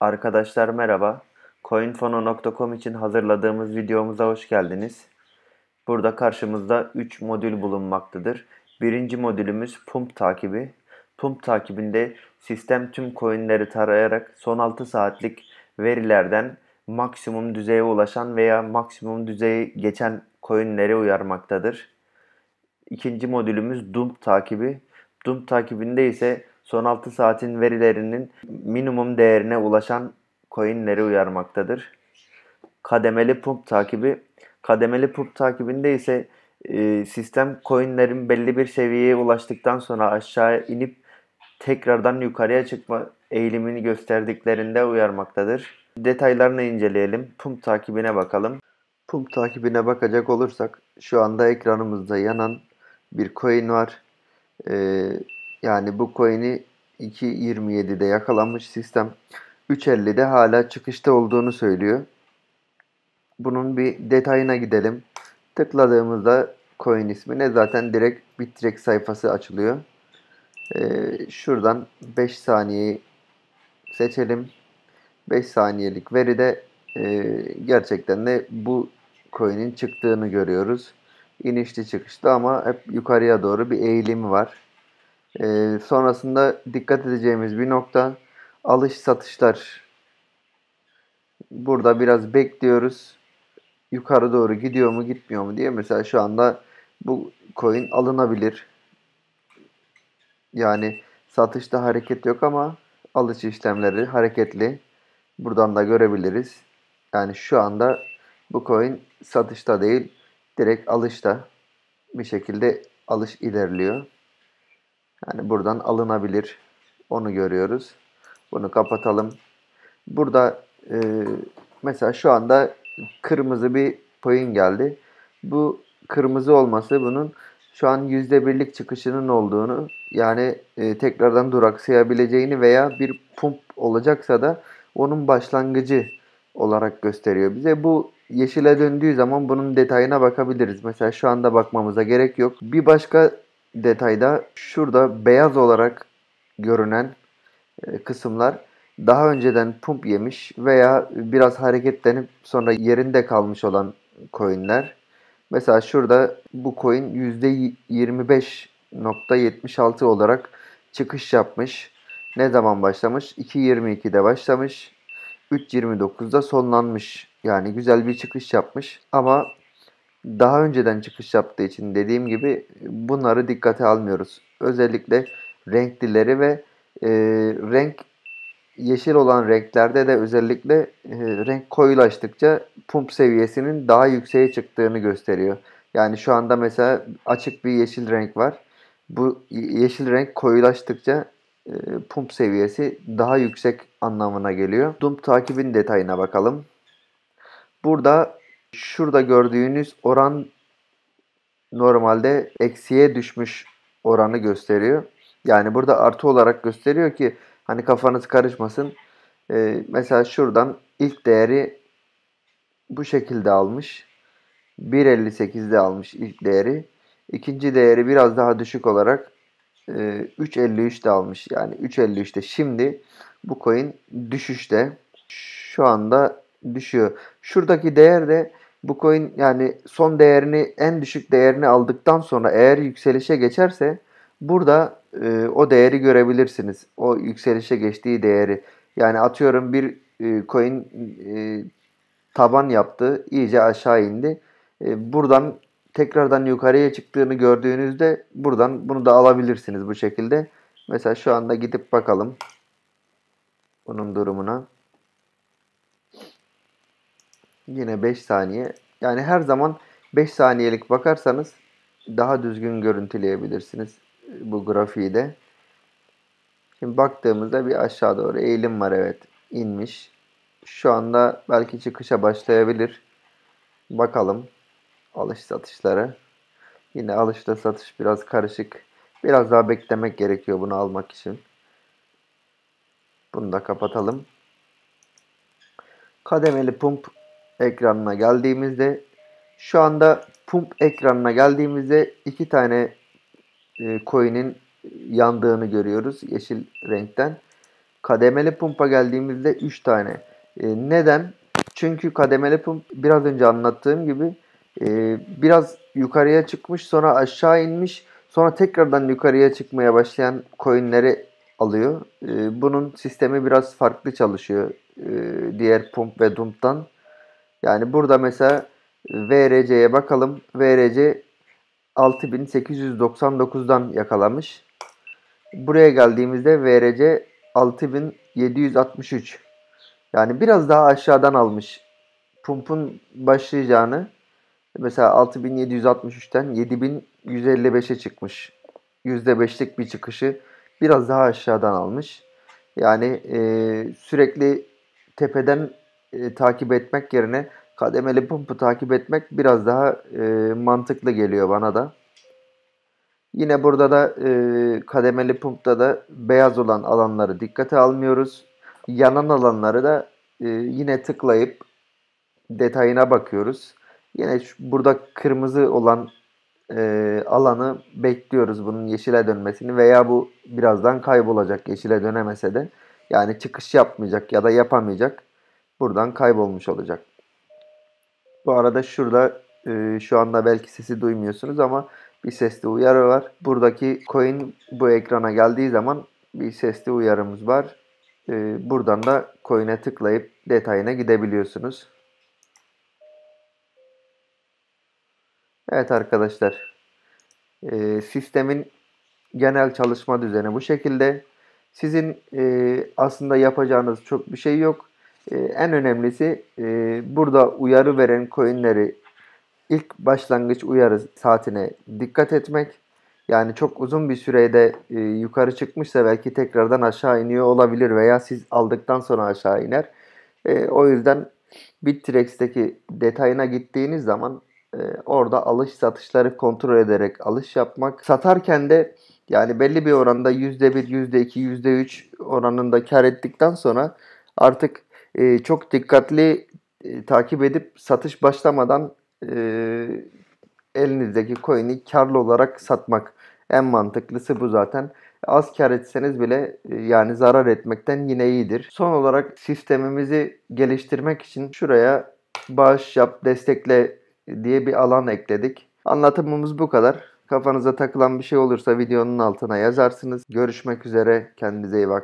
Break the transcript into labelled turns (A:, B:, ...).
A: Arkadaşlar merhaba. Coinfono.com için hazırladığımız videomuza hoş geldiniz. Burada karşımızda 3 modül bulunmaktadır. Birinci modülümüz pump takibi. Pump takibinde sistem tüm coinleri tarayarak son 6 saatlik verilerden maksimum düzeye ulaşan veya maksimum düzeyi geçen coinleri uyarmaktadır. İkinci modülümüz dump takibi. Dump takibinde ise son 6 saatin verilerinin minimum değerine ulaşan coinleri uyarmaktadır. Kademeli pump takibi. Kademeli pump takibinde ise e, sistem coinlerin belli bir seviyeye ulaştıktan sonra aşağı inip tekrardan yukarıya çıkma eğilimini gösterdiklerinde uyarmaktadır. Detaylarını inceleyelim. Pump takibine bakalım. Pump takibine bakacak olursak şu anda ekranımızda yanan bir coin var. Ee, yani bu coin'i 2.27'de yakalamış sistem. 3.50'de hala çıkışta olduğunu söylüyor. Bunun bir detayına gidelim. Tıkladığımızda coin ismine zaten direkt Bittrex sayfası açılıyor. Ee, şuradan 5 saniyeyi seçelim. 5 saniyelik veride e, gerçekten de bu coin'in çıktığını görüyoruz. İnişli çıkışlı ama hep yukarıya doğru bir eğilimi var. E, sonrasında dikkat edeceğimiz bir nokta alış satışlar. Burada biraz bekliyoruz. Yukarı doğru gidiyor mu gitmiyor mu diye. Mesela şu anda bu coin alınabilir. Yani satışta hareket yok ama alış işlemleri hareketli. Buradan da görebiliriz. Yani şu anda bu coin satışta değil, direkt alışta bir şekilde alış ilerliyor. Yani buradan alınabilir. Onu görüyoruz. Bunu kapatalım. Burada e, mesela şu anda kırmızı bir coin geldi. Bu kırmızı olması bunun şu an %1'lik çıkışının olduğunu yani e, tekrardan duraksayabileceğini veya bir pump olacaksa da onun başlangıcı olarak gösteriyor bize. Bu yeşile döndüğü zaman bunun detayına bakabiliriz. Mesela şu anda bakmamıza gerek yok. Bir başka detayda şurada beyaz olarak görünen e, kısımlar daha önceden pump yemiş veya biraz hareketlenip sonra yerinde kalmış olan coinler. Mesela şurada bu coin %25.76 olarak çıkış yapmış. Ne zaman başlamış? 2.22'de başlamış. 3.29'da sonlanmış. Yani güzel bir çıkış yapmış. Ama daha önceden çıkış yaptığı için dediğim gibi bunları dikkate almıyoruz. Özellikle renklileri ve e, renk yeşil olan renklerde de özellikle e, renk koyulaştıkça pump seviyesinin daha yükseğe çıktığını gösteriyor. Yani şu anda mesela açık bir yeşil renk var. Bu yeşil renk koyulaştıkça e, pump seviyesi daha yüksek anlamına geliyor. Dump takibin detayına bakalım. Burada şurada gördüğünüz oran normalde eksiye düşmüş oranı gösteriyor. Yani burada artı olarak gösteriyor ki hani kafanız karışmasın. Ee, mesela şuradan ilk değeri bu şekilde almış. 1.58'de almış ilk değeri. İkinci değeri biraz daha düşük olarak 3.53'de almış. Yani 3.53'te şimdi bu coin düşüşte. Şu anda düşüyor. Şuradaki değer de bu coin yani son değerini en düşük değerini aldıktan sonra eğer yükselişe geçerse burada e, o değeri görebilirsiniz. O yükselişe geçtiği değeri. Yani atıyorum bir e, coin e, taban yaptı. iyice aşağı indi. E, buradan tekrardan yukarıya çıktığını gördüğünüzde buradan bunu da alabilirsiniz bu şekilde. Mesela şu anda gidip bakalım bunun durumuna. Yine 5 saniye. Yani her zaman 5 saniyelik bakarsanız daha düzgün görüntüleyebilirsiniz bu grafiği de. Şimdi baktığımızda bir aşağı doğru eğilim var evet. inmiş. Şu anda belki çıkışa başlayabilir. Bakalım alış satışları. Yine alışta satış biraz karışık. Biraz daha beklemek gerekiyor bunu almak için. Bunu da kapatalım. Kademeli pump ekranına geldiğimizde şu anda pump ekranına geldiğimizde iki tane e, coin'in yandığını görüyoruz yeşil renkten. Kademeli pumpa geldiğimizde 3 tane. E, neden? Çünkü kademeli pump biraz önce anlattığım gibi e, biraz yukarıya çıkmış sonra aşağı inmiş sonra tekrardan yukarıya çıkmaya başlayan coinleri alıyor. E, bunun sistemi biraz farklı çalışıyor e, diğer pump ve dump'tan. Yani burada mesela VRC'ye bakalım. VRC 6899'dan yakalamış. Buraya geldiğimizde VRC 6763. Yani biraz daha aşağıdan almış. Pump'un başlayacağını mesela 6763'ten 7155'e çıkmış. %5'lik bir çıkışı biraz daha aşağıdan almış. Yani e, sürekli tepeden e, takip etmek yerine kademeli pumpu takip etmek biraz daha e, mantıklı geliyor bana da. Yine burada da e, kademeli pumpta da beyaz olan alanları dikkate almıyoruz. Yanan alanları da e, yine tıklayıp detayına bakıyoruz. Yine burada kırmızı olan e, alanı bekliyoruz bunun yeşile dönmesini veya bu birazdan kaybolacak yeşile dönemese de. Yani çıkış yapmayacak ya da yapamayacak. Buradan kaybolmuş olacak. Bu arada şurada e, şu anda belki sesi duymuyorsunuz ama bir sesli uyarı var. Buradaki coin bu ekrana geldiği zaman bir sesli uyarımız var. E, buradan da coin'e tıklayıp detayına gidebiliyorsunuz. Evet arkadaşlar. E, sistemin genel çalışma düzeni bu şekilde. Sizin e, aslında yapacağınız çok bir şey yok. E, en önemlisi e, burada uyarı veren coinleri ilk başlangıç uyarı saatine dikkat etmek. Yani çok uzun bir sürede e, yukarı çıkmışsa belki tekrardan aşağı iniyor olabilir veya siz aldıktan sonra aşağı iner. E, o yüzden Bittrex'teki detayına gittiğiniz zaman orada alış satışları kontrol ederek alış yapmak. Satarken de yani belli bir oranda %1, %2, %3 oranında kar ettikten sonra artık e, çok dikkatli e, takip edip satış başlamadan e, elinizdeki coin'i karlı olarak satmak. En mantıklısı bu zaten. Az kar etseniz bile e, yani zarar etmekten yine iyidir. Son olarak sistemimizi geliştirmek için şuraya bağış yap, destekle diye bir alan ekledik. Anlatımımız bu kadar. Kafanıza takılan bir şey olursa videonun altına yazarsınız. Görüşmek üzere. Kendinize iyi bakın.